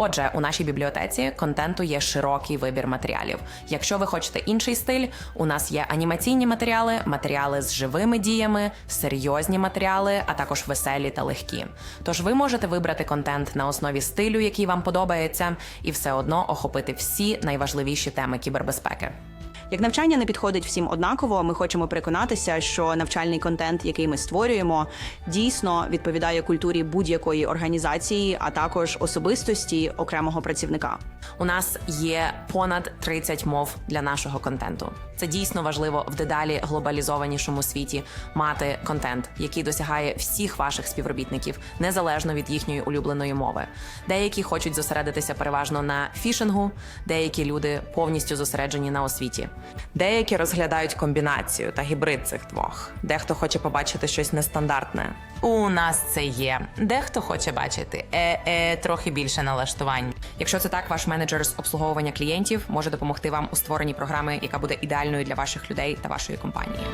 Отже, у нашій бібліотеці контенту є широкий вибір матеріалів. Якщо ви хочете інший стиль, у нас є анімаційні матеріали, матеріали з живими діями, серйозні матеріали, а також веселі та легкі. Тож ви можете вибрати контент на основі стилю, який вам подобається, і все одно охопити всі найважливіші теми кібербезпеки. Як навчання не підходить всім однаково, ми хочемо переконатися, що навчальний контент, який ми створюємо, дійсно відповідає культурі будь-якої організації, а також особистості окремого працівника. У нас є понад 30 мов для нашого контенту. Це дійсно важливо в дедалі глобалізованішому світі мати контент, який досягає всіх ваших співробітників, незалежно від їхньої улюбленої мови. Деякі хочуть зосередитися переважно на фішингу, деякі люди повністю зосереджені на освіті. Деякі розглядають комбінацію та гібрид цих двох. Дехто хоче побачити щось нестандартне. У нас це є. Дехто хоче бачити е-е, трохи більше налаштувань. Якщо це так, ваш менеджер з обслуговування клієнтів може допомогти вам у створенні програми, яка буде ідеальною для ваших людей та вашої компанії.